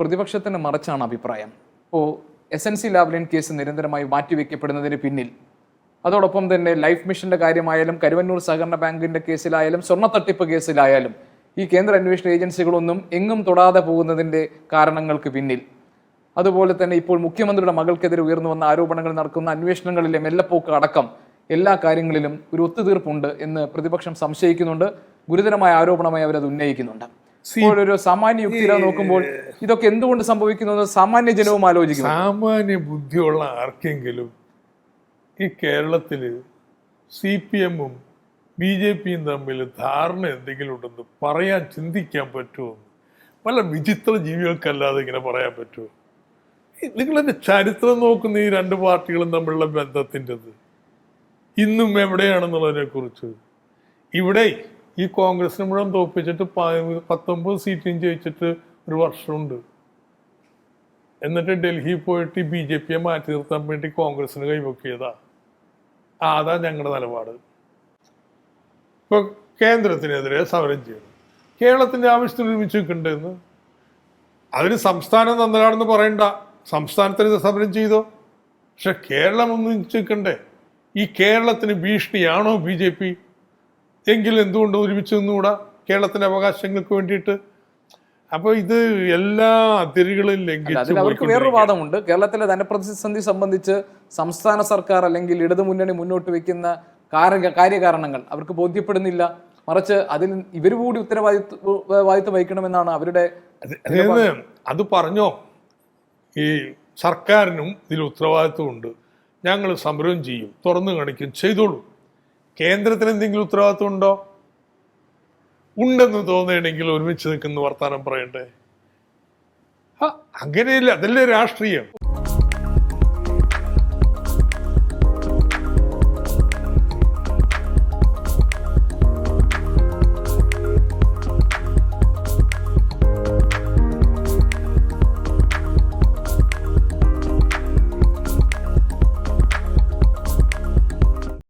പ്രതിപക്ഷത്തിന് മറിച്ചാണ് അഭിപ്രായം. ഇപ്പോൾ S N C Lavalin case നിരന്തരമായി മാറ്റിവെക്കപ്പെടുന്നതിന് പിന്നിൽ അതോടൊപ്പം തന്നെ ലൈഫ് മിഷന്റെ കാര്യമായാലും കരുവന്നൂർ സഹകരണ ബാങ്കിന്റെ കേസിലായാലും സ്വർണ തട്ടിപ്പ് കേസിലായാലും ഈ കേന്ദ്ര അന്വേഷണ ഏജൻസികളൊന്നും എങ്ങും തൊടാതെ പോകുന്നതിന്റെ കാരണങ്ങൾക്ക് പിന്നിൽ. അതുപോലെ തന്നെ ഇപ്പോൾ മുഖ്യമന്ത്രിയുടെ മകൾക്കെതിരെ ഉയർന്നു വന്ന ആരോപണങ്ങൾ നടക്കുന്ന അന്വേഷണങ്ങളിലെ മെല്ലപ്പോക്ക് അടക്കം എല്ലാ കാര്യങ്ങളിലും ഒരു ഒത്തുതീർപ്പുണ്ട് എന്ന് പ്രതിപക്ഷം സംശയിക്കുന്നുണ്ട്. ഗുരുതരമായ ആരോപണമായി അവരത് ഉന്നയിക്കുന്നുണ്ട്. ഒരു സാമാന്യ യുക്തിയില നോക്കുമ്പോൾ ഇതൊക്കെ എന്തുകൊണ്ട് സംഭവിക്കുന്നു സാമാന്യ ജനവും ആലോചിക്കുന്നു. സാമാന്യ ബുദ്ധിയുള്ള ആർക്കെങ്കിലും ഈ കേരളത്തിൽ സി പി എമ്മും ബി ജെ പിയും തമ്മിൽ ധാരണ എന്തെങ്കിലും ഉണ്ടെന്ന് പറയാൻ ചിന്തിക്കാൻ പറ്റുമോ? പല വിചിത്ര ജീവികൾക്കല്ലാതെ ഇങ്ങനെ പറയാൻ പറ്റുമോ? നിങ്ങളെന്റെ ചരിത്രം നോക്കുന്ന ഈ രണ്ട് പാർട്ടികളും തമ്മിലുള്ള ബന്ധത്തിന്റെത് ഇന്നും എവിടെയാണെന്നുള്ളതിനെ കുറിച്ച് ഇവിടെ ഈ കോൺഗ്രസിനെ മുഴുവൻ തോൽപ്പിച്ചിട്ട് പ- പത്തൊമ്പത് സീറ്റും ജയിച്ചിട്ട് ഒരു വർഷമുണ്ട്. എന്നിട്ട് ഡൽഹി പോയിട്ട് ബി ജെ പിയെ മാറ്റി നിർത്താൻ വേണ്ടി കോൺഗ്രസിന് കൈവക്കിയതാ. അതാ ഞങ്ങളുടെ നിലപാട്. ഇപ്പൊ കേന്ദ്രത്തിനെതിരെ സമരം ചെയ്യണം കേരളത്തിന്റെ ആവശ്യത്തിൽ ഒരുമിച്ച് നിൽക്കണ്ടെന്ന് അതിന് സംസ്ഥാനം നന്നലാണെന്ന് പറയണ്ട. സംസ്ഥാനത്തിന് സമരം ചെയ്തോ? പക്ഷെ കേരളം ഒന്നിച്ച് നിൽക്കണ്ടേ? ഈ കേരളത്തിന് ഭീഷണിയാണോ ബി ജെ പി? എങ്കിൽ എന്തുകൊണ്ട് ഒരുമിച്ച് നിന്നുകൂടാ? കേരളത്തിന്റെ അവകാശങ്ങൾക്ക് വേണ്ടിയിട്ട്. അപ്പൊ ഇത് എല്ലാ അതിരുകളും ലംഘിച്ചു അവർക്ക് വേറൊരു വാദമുണ്ട്. കേരളത്തിലെ ധനപ്രതിസന്ധി സംബന്ധിച്ച് സംസ്ഥാന സർക്കാർ അല്ലെങ്കിൽ ഇടതുമുന്നണി മുന്നോട്ട് വെക്കുന്ന കാര- കാര്യകാരണങ്ങൾ അവർക്ക് ബോധ്യപ്പെടുന്നില്ല. മറിച്ച് അതിൽ ഇവർ കൂടി ഉത്തരവാദിത്വ വാദിത്വം വഹിക്കണമെന്നാണ് അവരുടെ അതായത് അത് പറഞ്ഞോ? ഈ സർക്കാരിനും ഇതിൽ ഉത്തരവാദിത്വമുണ്ട്. ഞങ്ങൾ സമരം ചെയ്യും തുറന്നു കാണിക്കും ചെയ്തോളൂ. കേന്ദ്രത്തിന് എന്തെങ്കിലും ഉത്തരവാദിത്വം ഉണ്ടോ ഉണ്ടെന്ന് തോന്നുകയാണെങ്കിൽ ഒരുമിച്ച് നിൽക്കുന്ന വർത്താനം പറയണ്ടേ? അങ്ങനെയില്ല അതല്ലേ രാഷ്ട്രീയം.